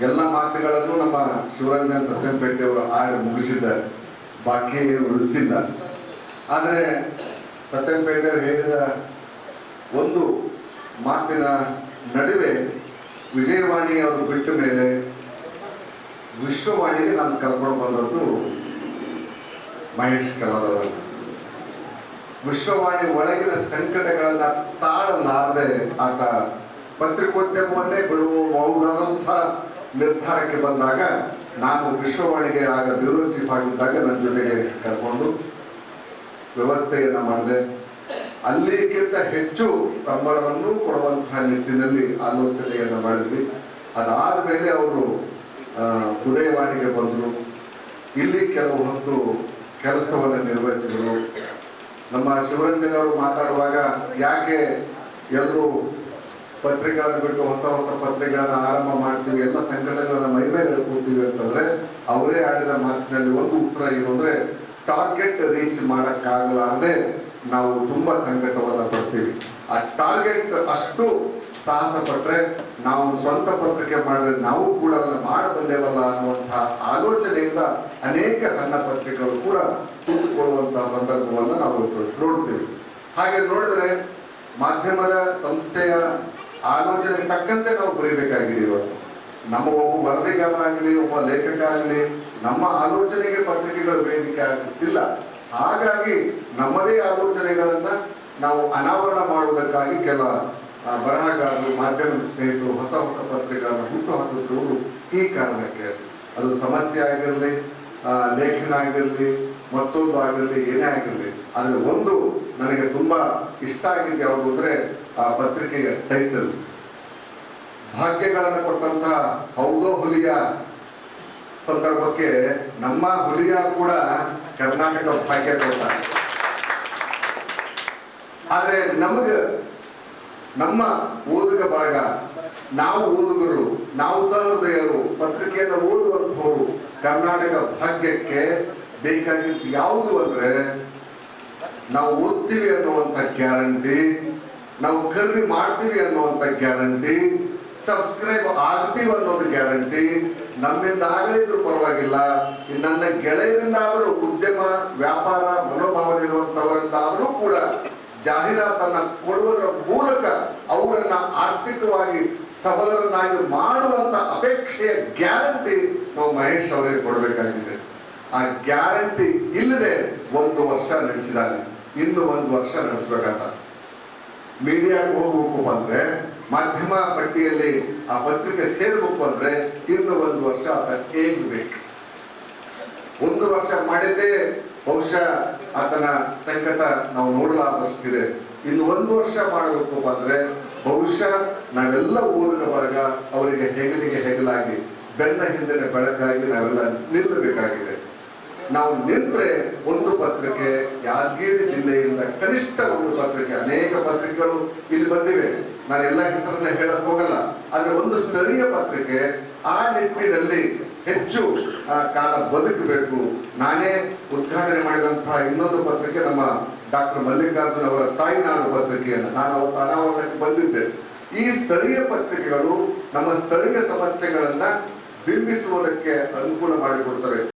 ಎಲ್ಲ ಮಾತುಗಳನ್ನು ನಮ್ಮ ಶಿವರಂಜನ್ ಸತ್ಯಂಪೇಟೆ ಅವರು ಆಡಿ ಮುಗಿಸಿದ್ದಾರೆ. ಬಾಕಿ ಉಳಿಸಿಲ್ಲ. ಆದರೆ ಸತ್ಯಂಪೇಟೆ ಅವರು ಹೇಳಿದ ಒಂದು ಮಾತಿನ ನಡುವೆ ವಿಜಯವಾಣಿ ಅವರು ಬಿಟ್ಟ ಮೇಲೆ ವಿಶ್ವವಾಣಿಗೆ ನಾನು ಕರ್ಕೊಂಡು ಬಂದದ್ದು ಮಹೇಶ್ ಕಲಾದವರನ್ನು ವಿಶ್ವವಾಣಿ ಒಳಗಿನ ಸಂಕಟಗಳನ್ನ ತಾಳಲಾರದೆ ಆತ ಪತ್ರಿಕೋದ್ಯಮವನ್ನೇ ಬಿಡುವಂಥ ನಿರ್ಧಾರಕ್ಕೆ ಬಂದಾಗ ನಾನು ವಿಶ್ವವಾಣಿಗೆ ಆಗ ಬ್ಯೂರೋ ಚೀಫ್ ಆಗಿದ್ದಾಗ ನನ್ನ ಜೊತೆಗೆ ಕರ್ಕೊಂಡು ವ್ಯವಸ್ಥೆಯನ್ನ ಮಾಡಿದೆ. ಅಲ್ಲಿಗಿಂತ ಹೆಚ್ಚು ಸಂಬಳವನ್ನು ಕೊಡುವಂತಹ ನಿಟ್ಟಿನಲ್ಲಿ ಆಲೋಚನೆಯನ್ನ ಮಾಡಿದ್ವಿ. ಅದಾದ ಮೇಲೆ ಅವರು ಉದಯವಾಣಿಗೆ ಬಂದರು. ಇಲ್ಲಿ ಕೆಲವು ಹೊತ್ತು ಕೆಲಸವನ್ನು ನಿರ್ವಹಿಸಿದರು. ನಮ್ಮ ಶಿವರಂಜನ್ ಮಾತಾಡುವಾಗ ಯಾಕೆ ಎಲ್ಲರೂ ಪತ್ರಿಕೆಗಳನ್ನು ಬಿಟ್ಟು ಹೊಸ ಹೊಸ ಪತ್ರಿಕೆಗಳನ್ನು ಆರಂಭ ಮಾಡ್ತೀವಿ, ಎಲ್ಲ ಸಂಘಟನೆಗಳನ್ನ ಮೈ ಮೇಲೆ ಕೂತೀವಿ ಅಂತಂದ್ರೆ ಅವರೇ ಆಡಿದ ಮಾತಿನಲ್ಲಿ ಒಂದು ಉತ್ತರ ಏನು ಅಂದ್ರೆ ಟಾರ್ಗೆಟ್ ರೀಚ್ ಮಾಡಕ್ಕಾಗಲಾರದೆ ನಾವು ತುಂಬಾ ಸಂಕಟವನ್ನ ಪಡ್ತೀವಿ. ಆ ಟಾರ್ಗೆಟ್ ಅಷ್ಟು ಸಾಹಸ ಪಟ್ರೆ ನಾವು ಸ್ವಂತ ಪತ್ರಿಕೆ ಮಾಡಿದ್ರೆ ನಾವು ಕೂಡ ಅದನ್ನ ಮಾಡಬಲ್ಲೇವಲ್ಲ ಅನ್ನುವಂತಹ ಆಲೋಚನೆಯಿಂದ ಅನೇಕ ಸಣ್ಣ ಪತ್ರಿಕೆಗಳು ಕೂಡ ಕೂತುಕೊಳ್ಳುವಂತಹ ಸಂದರ್ಭವನ್ನು ನಾವು ನೋಡ್ತೀವಿ. ಹಾಗೆ ನೋಡಿದ್ರೆ ಮಾಧ್ಯಮದ ಸಂಸ್ಥೆಯ ಆಲೋಚನೆಗೆ ತಕ್ಕಂತೆ ನಾವು ಬರೀಬೇಕಾಗಿದೆ ಇವತ್ತು ನಮ್ಮ ಒಬ್ಬ ಆಗಲಿ ಒಬ್ಬ ಲೇಖಕ ಆಗಲಿ ನಮ್ಮ ಆಲೋಚನೆಗೆ ಪತ್ರಿಕೆಗಳು ವೇದಿಕೆ ಆಗುತ್ತಿಲ್ಲ ಹಾಗಾಗಿ ನಮ್ಮದೇ ಆಲೋಚನೆಗಳನ್ನ ನಾವು ಅನಾವರಣ ಮಾಡುವುದಕ್ಕಾಗಿ ಕೆಲ ಬರಹಗಾರರು, ಮಾಧ್ಯಮದ ಸ್ನೇಹಿತರು, ಹೊಸ ಹೊಸ ಪತ್ರಿಕೆಗಳನ್ನು ಹುಟ್ಟು ಹಾಕುತ್ತಿರುವುದು ಈ ಕಾರಣಕ್ಕೆ. ಅದು ಸಮಸ್ಯೆ ಆಗಿರಲಿ ಲೇಖನ ಆಗಿರಲಿ ಮತ್ತೊಂದು ಆಗಿರಲಿ ಏನೇ ಆಗಿರಲಿ ಆದರೆ ಒಂದು ನನಗೆ ತುಂಬಾ ಇಷ್ಟ ಆಗಿದೆ ಯಾವುದು ಅಂದ್ರೆ ಆ ಪತ್ರಿಕೆಯ ಟೈಟಲ್ ಭಾಗ್ಯಗಳನ್ನು ಕೊಟ್ಟಂತಹ ಹೌದೋ ಹುಲಿಯ ಸಂದರ್ಭಕ್ಕೆ ನಮ್ಮ ಹುಲಿಯ ಕೂಡ ಕರ್ನಾಟಕ ಭಾಗ್ಯ ಕೊಟ್ಟ. ಆದ್ರೆ ನಮಗ ನಮ್ಮ ಓದುಗ ಬಳಗ, ನಾವು ಓದುಗರು, ನಾವು ಸಹೃದಯರು ಪತ್ರಿಕೆಯನ್ನು ಓದುವಂಥವರು ಕರ್ನಾಟಕ ಭಾಗ್ಯಕ್ಕೆ ಬೇಕಾಗಿದ್ದು ಯಾವುದು ಅಂದ್ರೆ ನಾವು ಓದ್ತೀವಿ ಅನ್ನುವಂಥ ಗ್ಯಾರಂಟಿ, ನಾವು ಖರೀದಿ ಮಾಡ್ತೀವಿ ಅನ್ನುವಂಥ ಗ್ಯಾರಂಟಿ, ಸಬ್ಸ್ಕ್ರೈಬ್ ಆಗ್ತೀವಿ ಅನ್ನೋದು ಗ್ಯಾರಂಟಿ, ನಮ್ಮಿಂದ ಆಗದಿದ್ರು ಪರವಾಗಿಲ್ಲ. ನನ್ನ ಗೆಳೆಯರಿಂದ ಆದರೂ, ಉದ್ಯಮ, ವ್ಯಾಪಾರ, ಮನೋಭಾವನೆ ಇರುವಂತವರಿಂದ ಆದರೂ ಕೂಡ ಜಾಹೀರಾತನ್ನ ಕೊಡುವುದರ ಮೂಲಕ ಅವರನ್ನ ಆರ್ಥಿಕವಾಗಿ ಸಬಲರನ್ನಾಗಿ ಮಾಡುವಂತ ಅಪೇಕ್ಷೆಯ ಗ್ಯಾರಂಟಿ ನಾವು ಮಹೇಶ್ ಅವರಿಗೆ ಕೊಡಬೇಕಾಗಿದೆ. ಆ ಗ್ಯಾರಂಟಿ ಇಲ್ಲದೆ ಒಂದು ವರ್ಷ ನಡೆಸಿದಾನೆ. ಇನ್ನು ಒಂದು ವರ್ಷ ನಡೆಸ್ಬೇಕಂತ. ಮೀಡಿಯಾಕ್ಕೆ ಹೋಗ್ಬೇಕು ಅಂದ್ರೆ, ಮಾಧ್ಯಮ ಪಟ್ಟಿಯಲ್ಲಿ ಆ ಪತ್ರಿಕೆ ಸೇರ್ಬೇಕು ಅಂದ್ರೆ ಇನ್ನು ಒಂದು ವರ್ಷ ಆತ ಬೇಕು? ಒಂದು ವರ್ಷ ಮಾಡಿದ್ದೇ ಬಹುಶಃ ಆತನ ಸಂಕಟ ನಾವು ನೋಡಲಾದಷ್ಟಿದೆ ಇನ್ನು ಒಂದು ವರ್ಷ ಮಾಡಬೇಕು ಅಂದ್ರೆ ಬಹುಶಃ ನಾವೆಲ್ಲ ಓದಿದ ಬಳಗ ಅವರಿಗೆ ಹೆಗಲಿಗೆ ಹೆಗಲಾಗಿ ಬೆನ್ನ ಹಿಂದಿನ ಬೆಳಕಾಗಿ ನಾವೆಲ್ಲ ನಿಲ್ಲಬೇಕಾಗಿದೆ. ನಾವು ನಿಂತ್ರೆ ಒಂದು ಪತ್ರಿಕೆ, ಯಾದಗಿರಿ ಜಿಲ್ಲೆಯಿಂದ ಕನಿಷ್ಠ ಒಂದು ಪತ್ರಿಕೆ, ಅನೇಕ ಪತ್ರಿಕೆಗಳು ಇಲ್ಲಿ ಬಂದಿವೆ. ನಾನು ಎಲ್ಲ ಹೆಸರನ್ನ ಹೇಳಕ್ ಹೋಗಲ್ಲ. ಆದ್ರೆ ಒಂದು ಸ್ಥಳೀಯ ಪತ್ರಿಕೆ, ಆ ನಿಟ್ಟಿನಲ್ಲಿ ಹೆಚ್ಚು ಕಾಲ ಬದುಕಬೇಕು. ನಾನೇ ಉದ್ಘಾಟನೆ ಮಾಡಿದಂತಹ ಇನ್ನೊಂದು ಪತ್ರಿಕೆ ನಮ್ಮ ಡಾಕ್ಟರ್ ಮಲ್ಲಿಕಾರ್ಜುನ್ ಅವರ ತಾಯಿನಾಡು ಪತ್ರಿಕೆಯನ್ನು. ನಾನು ಅವತ್ತು ಅನಾವರಣಕ್ಕೆ ಬಂದಿದ್ದೆ. ಈ ಸ್ಥಳೀಯ ಪತ್ರಿಕೆಗಳು ನಮ್ಮ ಸ್ಥಳೀಯ ಸಮಸ್ಯೆಗಳನ್ನ ಬಿಂಬಿಸುವುದಕ್ಕೆ ಅನುಕೂಲ ಮಾಡಿಕೊಡ್ತವೆ.